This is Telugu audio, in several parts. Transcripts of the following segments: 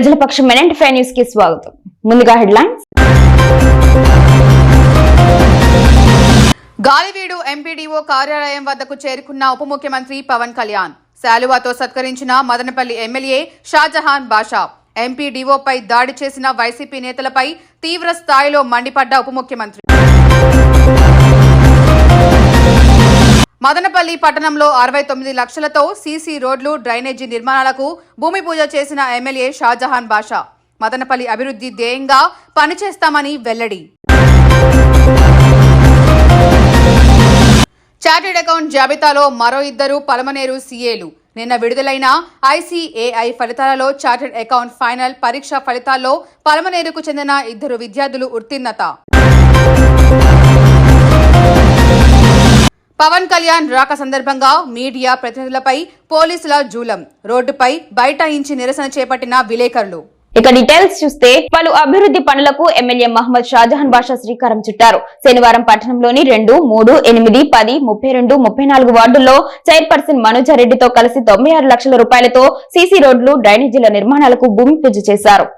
ప్రజల పక్షం మెనెంట్ ఫైవ్ న్యూస్కి స్వాగతం. ముందుగా హెడ్లైన్స్. గాలివీడు ఎంపీడీఓ కార్యాలయం వద్దకు చేరుకున్న ఉప ముఖ్యమంత్రి పవన్ కళ్యాణ్. శాలువాతో సత్కరించిన మదనపల్లి ఎమ్మెల్యే షాజహాన్ బాషా. ఎంపీడీఓపై దాడి చేసిన వైసీపీ నేతలపై తీవ్ర స్థాయిలో మండిపడ్డ ఉప ముఖ్యమంత్రి. మదనపల్లి పట్టణంలో అరవై తొమ్మిది లక్షలతో సీసీ రోడ్లు డ్రైనేజీ నిర్మాణాలకు భూమి పూజ చేసిన ఎమ్మెల్యే షాజహాన్ బాషా. మదనపల్లి అభివృద్ధి ధ్యేయంగా పనిచేస్తామని వెల్లడి. చార్టెడ్ అకౌంట్ జాబితాలో మరో ఇద్దరు పలమనేరు సీఏలు. నిన్న విడుదలైన ఐసీఏఐ ఫలితాలలో చార్టెడ్ అకౌంట్ ఫైనల్ పరీక్ష ఫలితాల్లో పలమనేరుకు చెందిన ఇద్దరు విద్యార్థులు ఉత్తీర్ణత. పవన్ కళ్యాణ్ రాక సందర్భంగా మీడియా ప్రతినిధులపై పోలీసుల జూలం. రోడ్డుపై బైఠాయించి నిరసన చేపట్టిన విలేకరులు. ఇక డీటెయిల్స్ చూస్తే పలు అభివృద్ధి పనులకు ఎమ్మెల్యే మహమ్మద్ షాజహాన్ బాషా శ్రీకారం చుట్టారు. శనివారం పట్టణంలోని రెండు మూడు ఎనిమిది పది ముప్పై రెండు ముప్పై నాలుగు వార్డుల్లో చైర్పర్సన్ మనోజారెడ్డితో కలిసి తొంభై ఆరు లక్షల రూపాయలతో సీసీ రోడ్లు డ్రైనేజీల నిర్మాణాలకు భూమి పూజ చేశారు.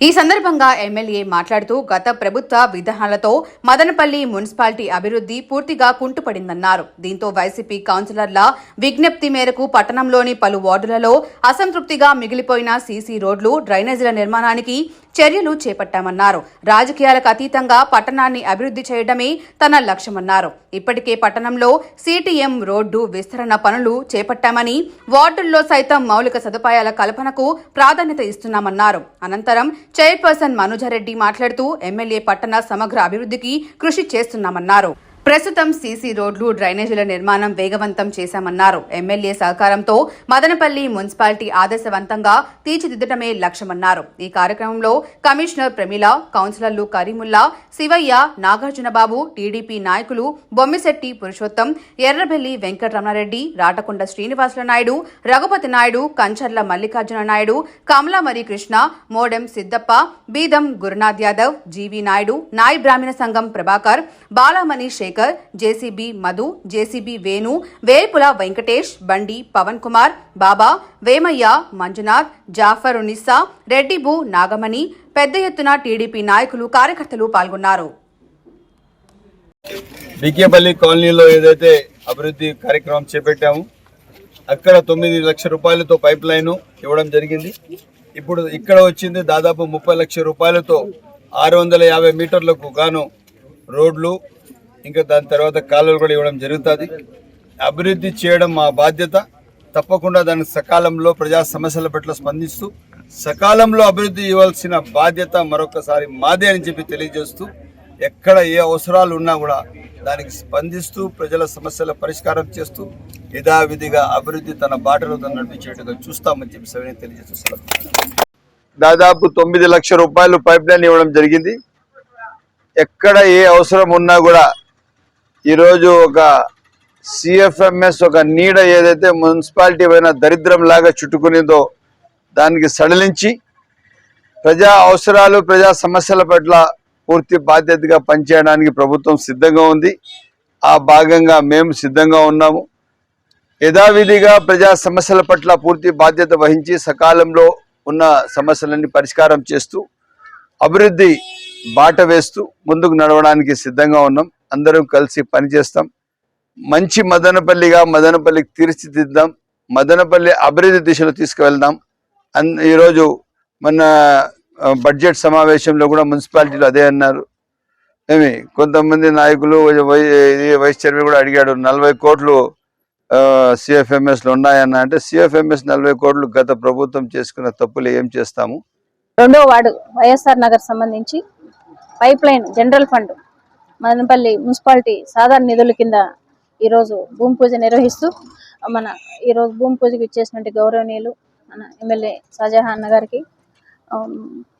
ఈ సందర్భంగా ఎమ్మెల్యే మాట్లాడుతూ గత ప్రభుత్వ విధానాలతో మదనపల్లి మున్సిపాలిటీ అభివృద్ధి పూర్తిగా కుంటుపడిందన్నారు. దీంతో వైసీపీ కౌన్సిలర్ల విజ్ఞప్తి మేరకు పట్టణంలోని పలు వార్డులలో అసంతృప్తిగా మిగిలిపోయిన సీసీ రోడ్లు డ్రైనేజీల నిర్మాణానికి చర్యలు చేపట్టామన్నారు. రాజకీయాలకు అతీతంగా పట్టణాన్ని అభివృద్ధి చేయడమే తన లక్ష్యమన్నారు. ఇప్పటికే పట్టణంలో సిటిఎం రోడ్డు విస్తరణ పనులు చేపట్టామని వార్డుల్లో సైతం మౌలిక సదుపాయాల కల్పనకు ప్రాధాన్యత ఇస్తున్నామన్నారు. అనంతరం చైర్పర్సన్ మనోజారెడ్డి మాట్లాడుతూ ఎమ్మెల్యే పట్టణ సమగ్ర అభివృద్ధికి కృషి చేస్తున్నామన్నారు. ప్రస్తుతం సీసీ రోడ్లు డ్రైనేజీల నిర్మాణం వేగవంతం చేశామన్నారు. ఎమ్మెల్యే సహకారంతో మదనపల్లి మున్సిపాలిటీ ఆదర్శవంతంగా తీర్చిదిద్దటమే లక్ష్యమన్నారు. ఈ కార్యక్రమంలో కమిషనర్ ప్రమీల కౌన్సిలర్లు కరీముల్లా శివయ్య నాగార్జునబాబు టీడీపీ నాయకులు బొమ్మిశెట్టి పురుషోత్తం ఎర్రబెల్లి వెంకటరమణారెడ్డి రాటకొండ శ్రీనివాసుల నాయుడు రఘుపతి నాయుడు కంచర్ల మల్లికార్జున నాయుడు కమలామరి కృష్ణ మోడెం సిద్దప్ప బీదం గురునాథ్ యాదవ్ జీవి నాయుడు నాయ్ బ్రాహ్మణ సంఘం ప్రభాకర్ బాలామణి శేఖర్ జేసీబీ మధు జేసీబీ వేణు వేల్పుల వెంకటేష్ బండి పవన్ కుమార్ బాబా వేమయ్య మంజునాథ్ జాఫర్ ఉనిస్సా రెడ్డిబు నాగమణి పెద్ద ఎత్తున టీడీపీ నాయకులు కార్యకర్తలు పాల్గొన్నారు. బీకేపల్లి కాలనీలో ఏదైతే అభివృద్ధి కార్యక్రమం చేపట్టాము అక్కడ తొమ్మిది లక్షల రూపాయలతో పైప్ లైన్ ఇవ్వడం జరిగింది. ఇప్పుడు ఇక్కడ వచ్చింది దాదాపు ముప్పై లక్షల రూపాయలతో ఆరు వందల యాభై మీటర్లకు గాను రోడ్లు ఇంకా దాని తర్వాత కాలువలు కూడా ఇవ్వడం జరుగుతుంది. అభివృద్ధి చేయడం మా బాధ్యత. తప్పకుండా దాన్ని సకాలంలో ప్రజా సమస్యల పట్ల స్పందిస్తూ సకాలంలో అభివృద్ధి ఇవ్వాల్సిన బాధ్యత మరొకసారి మాదే అని చెప్పి తెలియజేస్తూ ఎక్కడ ఏ అవసరాలు ఉన్నా కూడా దానికి స్పందిస్తూ ప్రజల సమస్యల పరిష్కారం చేస్తూ యథావిధిగా అభివృద్ధి తన బాటలో తను నడిపించేట్టుగా చూస్తామని చెప్పి సవినీతి తెలియజేస్తున్నాం దాదాపు తొమ్మిది లక్షల రూపాయలు పైప్ లైన్ ఇవ్వడం జరిగింది. ఎక్కడ ఏ అవసరం ఉన్నా కూడా ఈరోజు ఒక సిఎఫ్ఎంఎస్ ఒక నీడ ఏదైతే మున్సిపాలిటీ పైన దరిద్రం లాగా చుట్టుకునేదో దానికి సడలించి ప్రజా అవసరాలు ప్రజా సమస్యల పట్ల పూర్తి బాధ్యతగా పనిచేయడానికి ప్రభుత్వం సిద్ధంగా ఉంది. ఆ భాగంగా మేము సిద్ధంగా ఉన్నాము. యథావిధిగా ప్రజా సమస్యల పట్ల పూర్తి బాధ్యత వహించి సకాలంలో ఉన్న సమస్యలన్నీ పరిష్కారం చేస్తూ అభివృద్ధి బాట వేస్తూ ముందుకు నడవడానికి సిద్ధంగా ఉన్నాం. అందరం కలిసి పనిచేస్తాం. మంచి మదనపల్లిగా మదనపల్లికి తీర్చిదిద్దాం. మదనపల్లి అభివృద్ధి దిశలో తీసుకువెళ్దాం. అన్ ఈరోజు మన బడ్జెట్ సమావేశంలో కూడా మున్సిపాలిటీలో అదే అన్నారు. ఏమి కొంతమంది నాయకులు వై- వైస్ చైర్మన్ కూడా అడిగాడు నలభై కోట్లు సిఎఫ్ఎంఎస్లు ఉన్నాయన్న అంటే సిఎఫ్ఎంఎస్ నలభై కోట్లు గత ప్రభుత్వం చేసుకున్న తప్పులు ఏం చేస్తాము? రెండో వార్డు వైఎస్ఆర్ నగర్ సంబంధించి pipe line general fund. Madanapalle municipality సాధారణ నిధుల కింద ఈరోజు భూమి పూజ నిర్వహిస్తూ మన ఈరోజు భూమి పూజకు ఇచ్చేసినటువంటి గౌరవనీయులు మన ఎమ్మెల్యే షాజహాన్ గారికి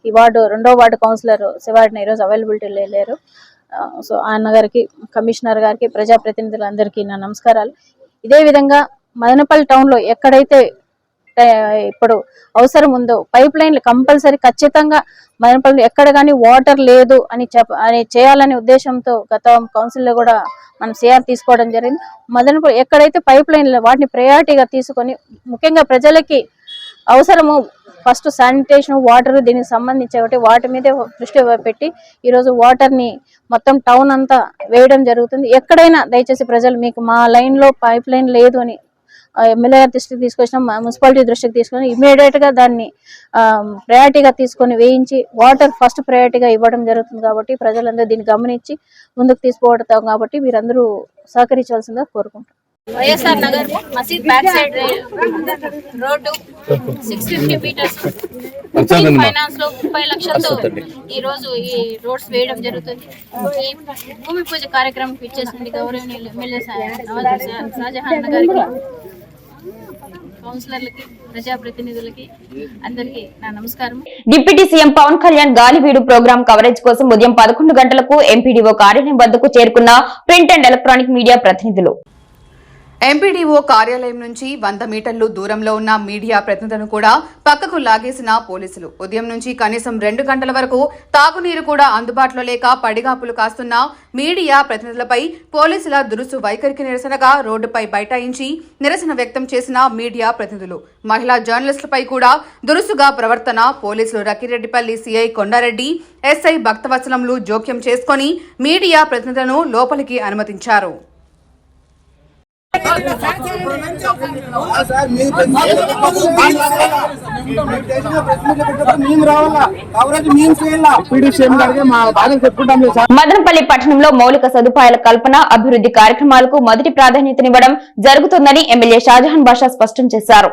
ఈ వార్డు రెండో వార్డు కౌన్సిలర్ శివాడిని ఈరోజు అవైలబిలిటీ లేరు. సో ఆ అన్న గారికి కమిషనర్ గారికి ప్రజాప్రతినిధులందరికీ నా నమస్కారాలు. ఇదే విధంగా మదనపల్లి టౌన్లో ఎక్కడైతే ఇప్పుడు అవసరం ఉందో. పైప్ లైన్లు కంపల్సరీ ఖచ్చితంగా మదనపల్లి ఎక్కడ కానీ వాటర్ లేదు అని చెప్ప అని చేయాలనే ఉద్దేశంతో గత కౌన్సిల్లో కూడా మనం సిఆర్ తీసుకోవడం జరిగింది. మదనపల్లి ఎక్కడైతే పైప్ లైన్లు వాటిని ప్రయారిటీగా తీసుకొని ముఖ్యంగా ప్రజలకి అవసరము ఫస్ట్ శానిటేషన్ వాటర్ దీనికి సంబంధించి ఒకటి వాటి మీదే దృష్టి పెట్టి ఈరోజు వాటర్ని మొత్తం టౌన్ అంతా వేయడం జరుగుతుంది. ఎక్కడైనా దయచేసి ప్రజలు మీకు మా లైన్లో పైప్ లైన్ లేదు అని ఎమ్మెల్యే గారి దృష్టికి తీసుకొచ్చిన మున్సిపాలిటీ దృష్టికి తీసుకొని ఇమీడియట్గా దాన్ని ప్రయారిటీగా తీసుకొని వేయించి వాటర్ ఫస్ట్ ప్రయారిటీగా ఇవ్వడం జరుగుతుంది కాబట్టి ప్రజలందరూ దీన్ని గమనించి ముందుకు తీసుకుపోతాం కాబట్టి మీరందరూ సహకరించవలసిందిగా కోరుకుంటాం వైఎస్ఆర్ నగర్ మసీద్ back side road six fifty metres ఫైనాన్స్లో ముప్పై లక్షలతో ఈ రోజు ఈ రోడ్స్ వేయడం జరుగుతుంది. ఈ భూమి పూజ కార్యక్రమం ఇచ్చేసింది గౌరవనీయులు ఎమ్మెల్యే షాజహాన్ గారికి కౌన్సిలర్లకి ప్రజాప్రతినిధులకి అందరికీ నా నమస్కారం. Deputy CM Pawan Kalyan Galiveedu program coverage కోసం ఉదయం పదకొండు గంటలకు ఎంపీడీఓ కార్యాలయం వద్దకు చేరుకున్న ప్రింట్ అండ్ ఎలక్ట్రానిక్ మీడియా ప్రతినిధులు. ఎంపీడీఓ కార్యాలయం నుంచి వంద మీటర్లు దూరంలో ఉన్న మీడియా ప్రతినిధులను కూడా పక్కకు లాగేసిన పోలీసులు. ఉదయం నుంచి కనీసం రెండు గంటల వరకు తాగునీరు కూడా అందుబాటులో లేక పడిగాపులు కాస్తున్న మీడియా ప్రతినిధులపై పోలీసుల దురుసు వైఖరికి నిరసనగా రోడ్డుపై బైఠాయించి నిరసన వ్యక్తం చేసిన మీడియా ప్రతినిధులు. మహిళా జర్నలిస్టులపై కూడా దురుసుగా ప్రవర్తన పోలీసులు రకిరెడ్డిపల్లి సీఐ కొండారెడ్డి ఎస్ఐ భక్తవత్సలంలు జోక్యం చేసుకొని మీడియా ప్రతినిధులను లోపలికి అనుమతించారు. మదనపల్లి పట్టణంలో మౌలిక సదుపాయాల కల్పన అభివృద్ధి కార్యక్రమాలకు మొదటి ప్రాధాన్యతనివ్వడం జరుగుతుందని ఎమ్మెల్యే షాజహాన్ బాషా స్పష్టం చేశారు.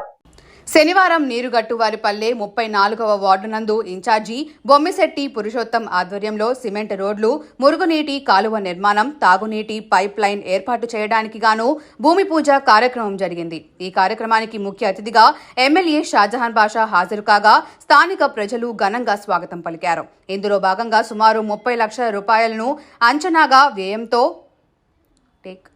శనివారం నీరుగట్టువారిపల్లె ముప్పై నాలుగవ వార్డు నందు ఇన్ఛార్జి బొమ్మిశెట్టి పురుషోత్తం ఆధ్వర్యంలో సిమెంట్ రోడ్లు మురుగునీటి కాలువ నిర్మాణం తాగునీటి పైప్ లైన్ ఏర్పాటు చేయడానికి గాను భూమి పూజ కార్యక్రమం జరిగింది. ఈ కార్యక్రమానికి ముఖ్య అతిథిగా ఎమ్మెల్యే షాజహాన్ బాషా హాజరు కాగా స్థానిక ప్రజలు ఘనంగా స్వాగతం పలికారు. ఇందులో భాగంగా సుమారు ముప్పై లక్షల రూపాయలను అంచనాగా వ్యయంతో టేక్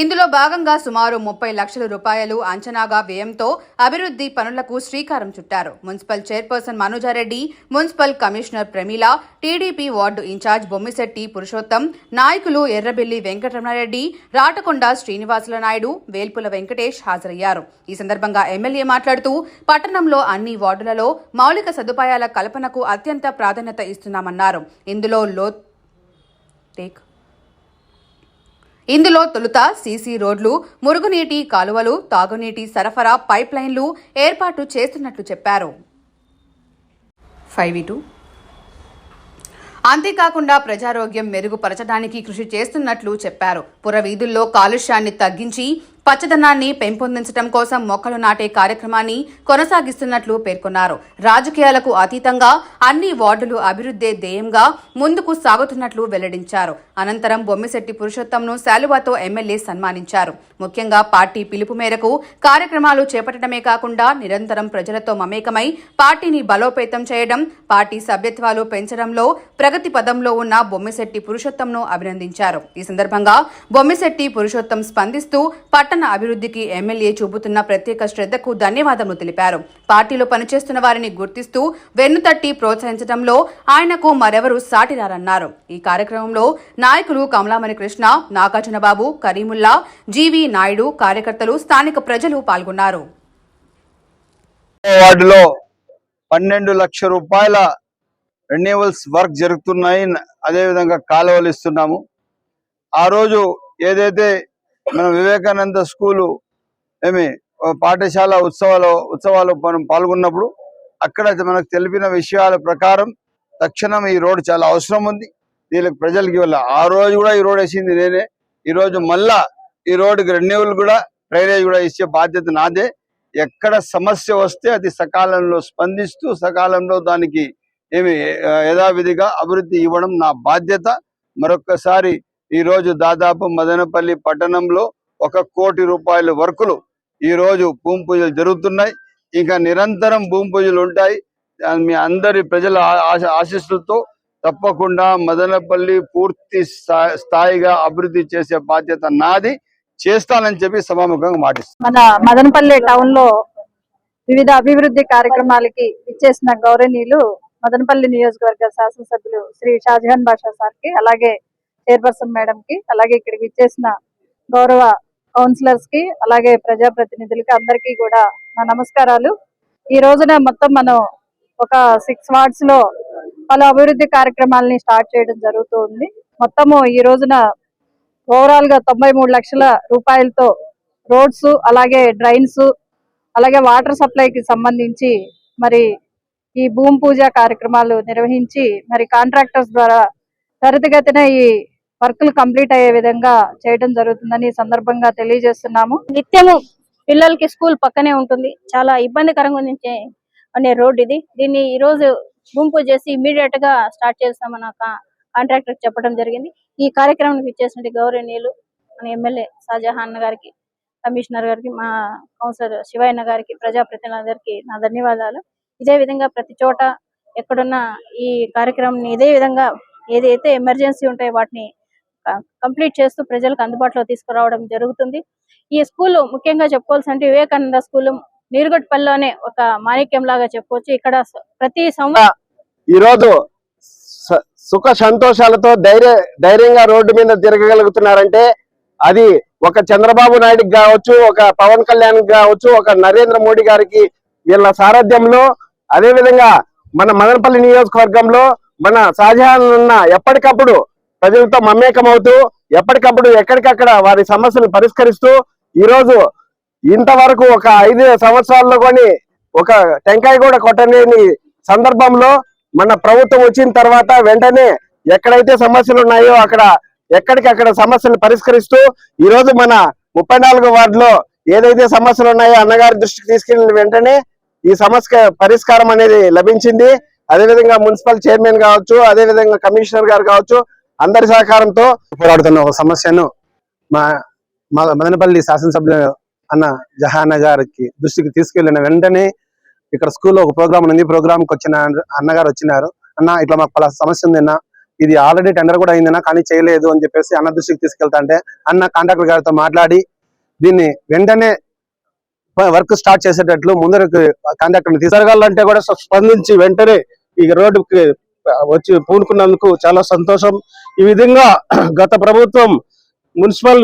ఇందులో భాగంగా సుమారు ముప్పై లక్షల రూపాయలు అంచనాగా వ్యయంతో అభివృద్ధి పనులకు శ్రీకారం చుట్టారు. Municipal chairperson Manojareddy municipal commissioner Pramila TDP ward incharge Bommisetty Purushottam నాయకులు ఎర్రబెల్లి వెంకటరమణారెడ్డి రాటకొండ శ్రీనివాసుల నాయుడు వేల్పుల వెంకటేష్ హాజరయ్యారు. ఈ సందర్భంగా ఎమ్మెల్యే మాట్లాడుతూ పట్టణంలో అన్ని వార్డులలో మౌలిక సదుపాయాల కల్పనకు అత్యంత ప్రాధాన్యత ఇస్తున్నామన్నారు. ఇందులో లో టేక్ ఇందులో తొలుత సీసీ రోడ్లు మురుగునీటి కాలువలు తాగునీటి సరఫరా పైప్ లైన్లు ఏర్పాటు చేస్తున్నట్లు చెప్పారు. ఫైవ్ టూ అంతేకాకుండా ప్రజారోగ్యం మెరుగుపరచడానికి కృషి చేస్తున్నట్లు చెప్పారు. పురవీధుల్లో కాలుష్యాన్ని తగ్గించి పచ్చదనాన్ని పెంపొందించడం కోసం మొక్కలు నాటే కార్యక్రమాన్ని కొనసాగిస్తున్నట్లు పేర్కొన్నారు. రాజకీయాలకు అతీతంగా అన్ని వార్డులు అభివృద్ధి ధ్యేయంగా ముందుకు సాగుతున్నట్లు వెల్లడించారు. అనంతరం బొమ్మిశెట్టి పురుషోత్తంను శాలువాతో ఎమ్మెల్యే సన్మానించారు. ముఖ్యంగా పార్టీ పిలుపు మేరకు కార్యక్రమాలు చేపట్టడమే కాకుండా నిరంతరం ప్రజలతో మమేకమై పార్టీని బలోపేతం చేయడం పార్టీ సభ్యత్వాలు పెంచడంలో ప్రగతి పదంలో ఉన్న బొమ్మిశెట్టి పురుషోత్తంను అభినందించారు. ఈ సందర్భంగా బొమ్మిశెట్టి పురుషోత్తం స్పందిస్తూ పట్టణ అభివృద్ధికి ఎమ్మెల్యే చూపుతున్న ప్రత్యేక శ్రద్ధకు ధన్యవాదములు తెలిపారు. పార్టీలో పనిచేస్తున్న వారిని గుర్తిస్తూ వెన్నుతట్టి ప్రోత్సహించడంలో ఆయనకు మరెవరూ సాటిరారన్నారు. ఈ కార్యక్రమంలో నాయకులు కమలామణి కృష్ణ నాగార్జునబాబు కరీముల్లా జీవి నాయుడు కార్యకర్తలు స్థానిక ప్రజలు పాల్గొన్నారు. వార్డులో పన్నెండు లక్ష రూపాయల రెన్యూవల్స్ వర్క్ జరుగుతున్నాయి. అదేవిధంగా కాలువలు ఇస్తున్నాము. ఆ రోజు ఏదైతే మన వివేకానంద స్కూలు ఏమి పాఠశాల ఉత్సవాలు ఉత్సవాలు మనం పాల్గొన్నప్పుడు అక్కడ మనకు తెలిపిన విషయాల ప్రకారం తక్షణం ఈ రోడ్ చాలా అవసరం ఉంది. వీళ్ళకి ప్రజలకి వల్ల ఆ రోజు కూడా ఈ రోడ్ వేసింది నేనే. ఈ రోజు మళ్ళా ఈ రోడ్డుకి రెన్యూవల్ కూడా డ్రైనేజ్ కూడా ఇచ్చే బాధ్యత నాదే. ఎక్కడ సమస్య వస్తే అది సకాలంలో స్పందిస్తూ సకాలంలో దానికి ఏమి యథావిధిగా అభివృద్ధి ఇవ్వడం నా బాధ్యత. మరొక్కసారి ఈ రోజు దాదాపు మదనపల్లి పట్టణంలో ఒక కోటి రూపాయల వర్కులు ఈ రోజు భూమి పూజలు జరుగుతున్నాయి. ఇంకా నిరంతరం భూమి పూజలు ఉంటాయి. మీ అందరి ప్రజల ఆశ- ఆశీస్సులతో తప్పకుండా మదనపల్లి పూర్తి స్థాయిగా అభివృద్ధి చేసే బాధ్యత నాది. చేస్తానని చెప్పి సభాముఖంగా మాటిస్తాను మన మదనపల్లి టౌన్లో వివిధ అభివృద్ధి కార్యక్రమాలకి ఇచ్చేసిన గౌరవనీయులు మదనపల్లి నియోజకవర్గ శాసనసభ్యులు శ్రీ షాజహాన్ బాషా సార్కి అలాగే చైర్పర్సన్ మేడం కి అలాగే ఇక్కడికి ఇచ్చేసిన గౌరవ కౌన్సిలర్స్కి అలాగే ప్రజాప్రతినిధులకి అందరికీ కూడా నా నమస్కారాలు. ఈ రోజున మొత్తం మనం ఒక సిక్స్ వార్డ్స్లో పలు అభివృద్ధి కార్యక్రమాలని స్టార్ట్ చేయడం జరుగుతుంది. మొత్తము ఈ రోజున ఓవరాల్గా తొంభై మూడు లక్షల రూపాయలతో రోడ్స్ అలాగే డ్రైన్స్ అలాగే వాటర్ సప్లైకి సంబంధించి మరి ఈ భూమి పూజ కార్యక్రమాలు నిర్వహించి మరి కాంట్రాక్టర్స్ ద్వారా త్వరితగతిన ఈ వర్కులు కంప్లీట్ అయ్యే విధంగా చేయడం జరుగుతుందని సందర్భంగా తెలియజేస్తున్నాము. నిత్యము పిల్లలకి స్కూల్ పక్కనే ఉంటుంది. చాలా ఇబ్బందికరంగా ఉంది అనే రోడ్ ఇది. దీన్ని ఈ రోజు గుంపు చేసి ఇమీడియట్గా స్టార్ట్ చేస్తామని కాంట్రాక్టర్ చెప్పడం జరిగింది. ఈ కార్యక్రమానికి ఇచ్చేసిన గౌరవనీయులు మన ఎమ్మెల్యే షాజహాన్ గారికి కమిషనర్ గారికి మా కౌన్సిలర్ శివయ్య గారికి ప్రజాప్రతినిధులందరికీ నా ధన్యవాదాలు. ఇదే విధంగా ప్రతి చోట ఎక్కడున్న ఈ కార్యక్రమం ఇదే విధంగా ఏదైతే ఎమర్జెన్సీ ఉంటాయో వాటిని కంప్లీట్ చేస్తూ ప్రజలకు అందుబాటులో తీసుకురావడం జరుగుతుంది. ఈ స్కూల్ ముఖ్యంగా చెప్పుకోవాల్సి అంటే వివేకానంద స్కూల్ నీరుగొట్టుపల్లిలోనే ఒక మాణిక్యం లాగా చెప్పుకోవచ్చు ఇక్కడ ప్రతి సంవత్సరం ఈ రోజు సుఖ సంతోషాలతో ధైర్య ధైర్యంగా రోడ్డు మీద తిరగగలుగుతున్నారంటే అది ఒక చంద్రబాబు నాయుడుకి కావచ్చు ఒక పవన్ కళ్యాణ్ కావచ్చు ఒక నరేంద్ర మోడీ గారికి వీళ్ళ సారథ్యంలో అదే విధంగా మన మదనపల్లి నియోజకవర్గంలో మన షాజహాన్ ఉన్న ఎప్పటికప్పుడు ప్రజలతో మమేకమవుతూ ఎప్పటికప్పుడు ఎక్కడికక్కడ వారి సమస్యలు పరిష్కరిస్తూ ఈ రోజు ఇంతవరకు ఒక ఐదు సంవత్సరాల్లో కొని ఒక టెంకాయ కూడా కొట్టలేని సందర్భంలో మన ప్రభుత్వం వచ్చిన తర్వాత వెంటనే ఎక్కడైతే సమస్యలు ఉన్నాయో అక్కడ ఎక్కడికక్కడ సమస్యలు పరిష్కరిస్తూ ఈ రోజు మన ముప్పై నాలుగో వార్డులో ఏదైతే సమస్యలు ఉన్నాయో అన్నగారి దృష్టికి తీసుకెళ్ళిన వెంటనే ఈ సమస్య పరిష్కారం అనేది లభించింది. అదేవిధంగా మున్సిపల్ చైర్మన్ కావచ్చు అదే విధంగా కమిషనర్ గారు కావచ్చు అందరి సహకారంతో పోరాడుతున్న ఒక సమస్యను మా మా మదనపల్లి శాసనసభ్యులు అన్న జహానా గారికి దృష్టికి తీసుకెళ్ళిన వెంటనే ఇక్కడ స్కూల్లో ఒక ప్రోగ్రామ్ ఉంది. ప్రోగ్రామ్కి వచ్చిన అన్నగారు వచ్చినారు. అన్న ఇట్లా మాకు పలా సమస్య ఉంది అన్న ఇది ఆల్రెడీ టెండర్ కూడా అయిందన్న కానీ చేయలేదు అని చెప్పేసి అన్న దృష్టికి తీసుకెళ్తా అంటే అన్న కాంట్రాక్టర్ గారితో మాట్లాడి దీన్ని వెంటనే వర్క్ స్టార్ట్ చేసేటట్లు ముందరకు కాంట్రాక్టర్ తీసుకెళ్ళాలంటే కూడా స్పందించి వెంటనే ఈ రోడ్డుకి వచ్చి పూనుకున్నందుకు చాలా సంతోషం. ఈ విధంగా గత ప్రభుత్వం మున్సిపల్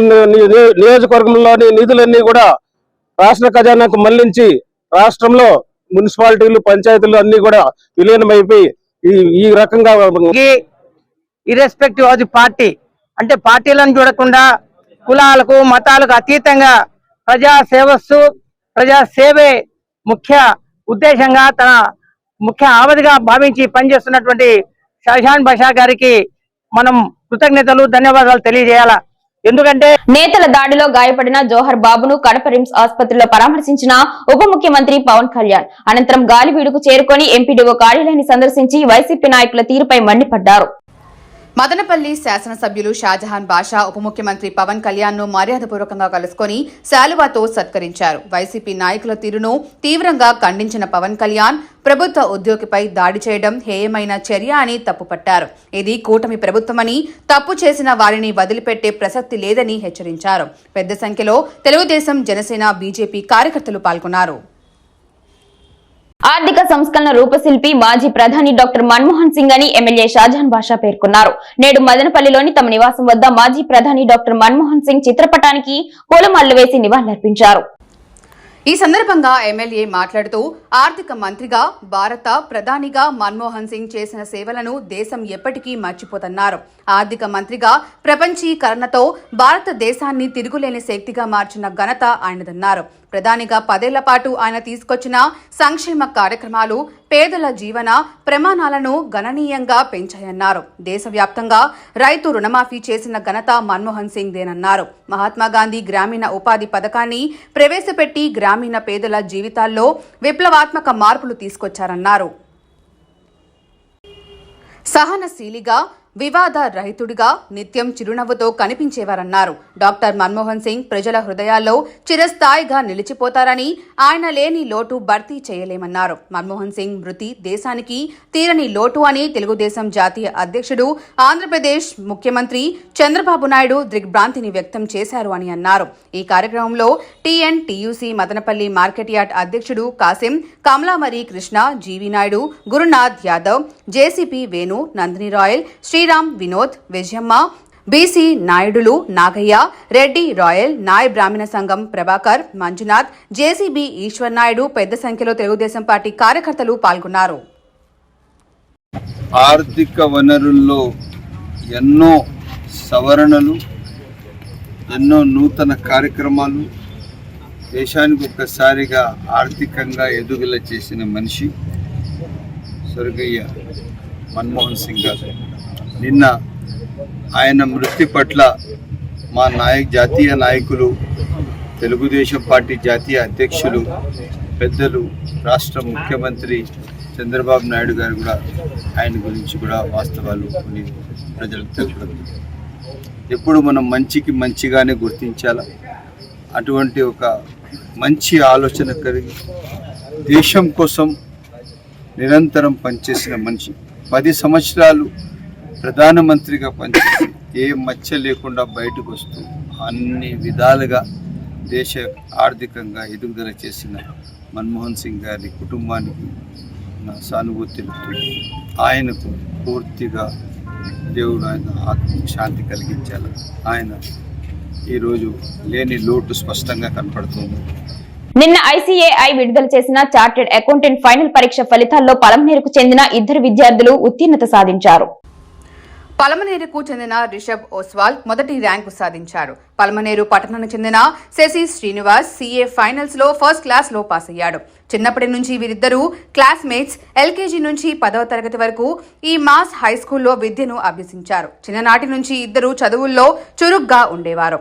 నియోజకవర్గంలోని నిధులన్నీ కూడా రాష్ట్ర ఖజానాకు మళ్ళించి రాష్ట్రంలో మున్సిపాలిటీలు పంచాయతీలు అన్ని కూడా విలీనమైపోయి ఈ ఈ రకంగా ఇర్రెస్పెక్టివ్ ఆఫ్ ది పార్టీ అంటే పార్టీలను చూడకుండా కులాలకు మతాలకు అతీతంగా ప్రజా సేవస్సు ప్రజా సేవే ముఖ్య ఉద్దేశంగా తన ముఖ్య ఆవదిగా భావించి పనిచేస్తున్నటువంటి షాజాన్ బషా గారికి మనం కృతజ్ఞతలు ధన్యవాదాలు తెలియజేయాలా? ఎందుకంటే నేతల దాడిలో గాయపడిన జోహర్ బాబును కడప రిమ్స్ ఆసుపత్రిలో పరామర్శించిన ఉప ముఖ్యమంత్రి పవన్ కళ్యాణ్. అనంతరం గాలివీడుకు చేరుకొని ఎంపీడీఓ కార్యాలయాన్ని సందర్శించి వైసీపీ నాయకుల తీరుపై మండిపడ్డారు. మదనపల్లి శాసనసభ్యులు షాజహాన్ బాషా ఉప ముఖ్యమంత్రి పవన్ కళ్యాణ్ను మర్యాదపూర్వకంగా కలుసుకొని శాలువాతో సత్కరించారు. వైసీపీ నాయకుల తీరును తీవ్రంగా ఖండించిన పవన్ కళ్యాణ్ ప్రభుత్వ ఉద్యోగిపై దాడి చేయడం హేయమైన చర్య అని తప్పుపట్టారు. ఇది కూటమి ప్రభుత్వమని తప్పు చేసిన వారిని వదిలిపెట్టే ప్రసక్తి లేదని హెచ్చరించారు. పెద్ద సంఖ్యలో తెలుగుదేశం జనసేన బీజేపీ కార్యకర్తలు పాల్గొన్నారు. ఆర్థిక సంస్కరణ రూపశిల్పి మాజీ ప్రధాని డాక్టర్ మన్మోహన్ సింగ్ అని ఎమ్మెల్యే షాజహాన్ బాషా పేర్కొన్నారు. నేడు మదనపల్లిలోని తమ నివాసం వద్ద మాజీ ప్రధాని డాక్టర్ మన్మోహన్ సింగ్ చిత్రపటానికి పూలమాలలు వేసి నివాళులర్పించారు. ఈ సందర్భంగా ఎమ్మెల్యే మాట్లాడుతూ ఆర్థిక మంత్రిగా భారత ప్రధానిగా మన్మోహన్ సింగ్ చేసిన సేవలను దేశం ఎప్పటికీ మర్చిపోతన్నారు. ఆర్థిక మంత్రిగా ప్రపంచీకరణతో భారతదేశాన్ని తిరుగులేని శక్తిగా మార్చిన ఘనత ఆయనదన్నారు. ప్రధానిగా పదేళ్ళ పాటు ఆయన తీసుకొచ్చిన సంక్షేమ కార్యక్రమాలు పేదల జీవన ప్రమాణాలను గణనీయంగా పెంచాయన్నారు. దేశవ్యాప్తంగా రైతు రుణమాఫీ చేసిన ఘనత మన్మోహన్ సింగ్ దేనన్నారు మహాత్మా గాంధీ గ్రామీణ ఉపాధి పథకాన్ని ప్రవేశపెట్టి గ్రామీణ పేదల జీవితాల్లో విప్లవాత్మక మార్పులు తీసుకొచ్చారన్నారు. సహనశీలిగా వివాద రహితుడిగా నిత్యం చిరునవ్వుతో కనిపించేవారన్నారు. డాక్టర్ మన్మోహన్ సింగ్ ప్రజల హృదయాల్లో చిరస్థాయిగా నిలిచిపోతారని ఆయన లేని లోటు భర్తీ చేయలేమన్నారు. మన్మోహన్ సింగ్ మృతి దేశానికి తీరని లోటు అని తెలుగుదేశం జాతీయ అధ్యక్షుడు ఆంధ్రప్రదేశ్ ముఖ్యమంత్రి చంద్రబాబు నాయుడు దిగ్భ్రాంతిని వ్యక్తం చేశారు అని అన్నారు. ఈ కార్యక్రమంలో టీఎన్టీయూసీ మదనపల్లి మార్కెట్ యార్డ్ అధ్యక్షుడు Kasim Kamalamari Krishna GV Naidu Gurunath Yadav JCB Venu Nandini Royal Sri Sriram Vinod Vijayamma BC నాయుడులు నాగయ్య రెడ్డి రాయల్ నాయ్ బ్రాహ్మణ సంఘం ప్రభాకర్ మంజునాథ్ జేసీబీ ఈశ్వర్ నాయుడు పెద్ద సంఖ్యలో తెలుగుదేశం పార్టీ కార్యకర్తలు పాల్గొన్నారు. ఆర్థిక వనరుల్లో ఎన్నో సవరణలు ఎన్నో నూతన కార్యక్రమాలు దేశానికి ఒక్కసారిగా ఆర్థికంగా ఎదుగుల చేసిన మనిషి స్వర్గయ్య మన్మోహన్ సింగ్ గారు. నిన్న ఆయన మృతి పట్ల మా నాయక్ జాతీయ నాయకులు తెలుగుదేశం పార్టీ జాతీయ అధ్యక్షులు పెద్దలు రాష్ట్ర ముఖ్యమంత్రి చంద్రబాబు నాయుడు గారు కూడా ఆయన గురించి కూడా వాస్తవాలు కొన్ని ప్రజలకు తెలపడం ఎప్పుడు మనం మంచికి మంచిగానే గుర్తించాలా? అటువంటి ఒక మంచి ఆలోచన కలిగి దేశం కోసం నిరంతరం పనిచేసిన మనిషి. పది సంవత్సరాలు ప్రధానమంత్రిగా పనిచేసి ఏ మచ్చ లేకుండా బయటకు వస్తూ అన్ని విధాలుగా దేశ ఆర్థికంగా ఎదుగుదల చేసిన మన్మోహన్ సింగ్ గారి కుటుంబానికి నా సానుభూతి ఆయనకు పూర్తిగా దేవుడు ఆయన ఆత్మకు శాంతి కలిగించాలి. ఆయన ఈరోజు లేని లోటు స్పష్టంగా కనపడుతుంది. నిన్న ఐసీఏఐ విడుదల చేసిన చార్టెడ్ అకౌంటెంట్ ఫైనల్ పరీక్ష ఫలితాల్లో పలమనేరుకు చెందిన ఇద్దరు విద్యార్థులు ఉత్తీర్ణత సాధించారు. పలమనేరుకు చెందిన రిషబ్ ఓస్వాల్ మొదటి ర్యాంకు సాధించారు. పలమనేరు పట్టణానికి చెందిన శశి శ్రీనివాస్ సీఏ ఫైనల్స్లో ఫస్ట్ క్లాస్లో పాస్ అయ్యాడు. చిన్నప్పటి నుంచి వీరిద్దరూ క్లాస్మేట్స్ ఎల్కేజీ నుంచి పదవ తరగతి వరకు ఈ మాస్ హై స్కూల్లో విద్యను అభ్యసించారు. చిన్ననాటి నుంచి ఇద్దరు చదువుల్లో చురుగ్గా ఉండేవారు.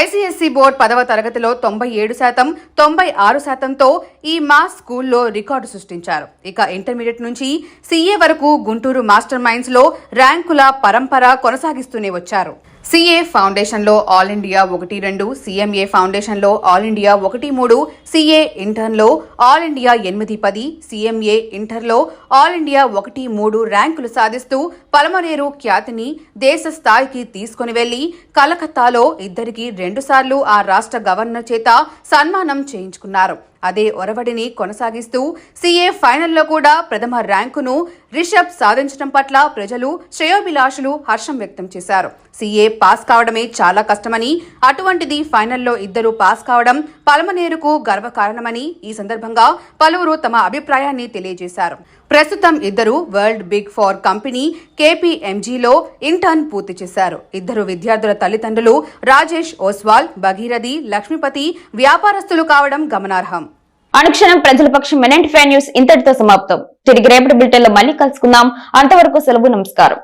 ఐసీఎస్సీ బోర్డు పదవ తరగతిలో తొంభై ఏడు శాతం తొంభై ఆరు శాతంతో ఈ మాస్ స్కూల్లో రికార్డు సృష్టించారు. ఇక ఇంటర్మీడియట్ నుంచి సీఏ వరకు గుంటూరు మాస్టర్ మైండ్స్లో ర్యాంకుల పరంపర కొనసాగిస్తూనే వచ్చారు. సీఏ ఫౌండేషన్లో ఆల్ ఇండియా ఒకటి రెండు సీఎంఏ ఫౌండేషన్లో ఆల్ ఇండియా ఒకటి మూడు సీఏ ఇంటర్న్లో ఆల్ ఇండియా ఎనిమిది పది సీఎంఏ ఇంటర్లో ఆల్ ఇండియా ఒకటి మూడు ర్యాంకులు సాధిస్తూ పలమనేరు ఖ్యాతిని దేశ స్థాయికి తీసుకుని వెళ్ళి కలకత్తాలో ఇద్దరికి రెండుసార్లు ఆ రాష్ట్ర గవర్నర్ చేత సన్మానం చేయించుకున్నారు. అదే ఒరవడిని కొనసాగిస్తూ సీఏ ఫైనల్లో కూడా ప్రథమ ర్యాంకును రిషబ్ సాధించడం పట్ల ప్రజలు శ్రేయోభిలాషులు హర్షం వ్యక్తం చేశారు. సీఏ పాస్ కావడమే చాలా కష్టమని అటువంటిది ఫైనల్లో ఇద్దరు పాస్ కావడం పలమనేరుకు గర్వకారణమని ఈ సందర్భంగా పలువురు తమ అభిప్రాయాన్ని తెలియజేశారు. ప్రస్తుతం ఇద్దరు వరల్డ్ బిగ్ ఫోర్ కంపెనీ కేపీఎంజీలో ఇంటర్న్ పూర్తి చేశారు. ఇద్దరు విద్యార్థుల తల్లిదండ్రులు రాజేష్ ఓస్వాల్ భగీరథి లక్ష్మీపతి వ్యాపారస్తులు కావడం గమనార్హం. అనుక్షణం ప్రజల పక్షం మెనెంట్ ఫ్యాన్ న్యూస్ ఇంతటితో సమాప్తం. తిరిగి రేపటి బులెటిన్ మళ్ళీ కలుసుకుందాం. అంతవరకు సెలవు నమస్కారం.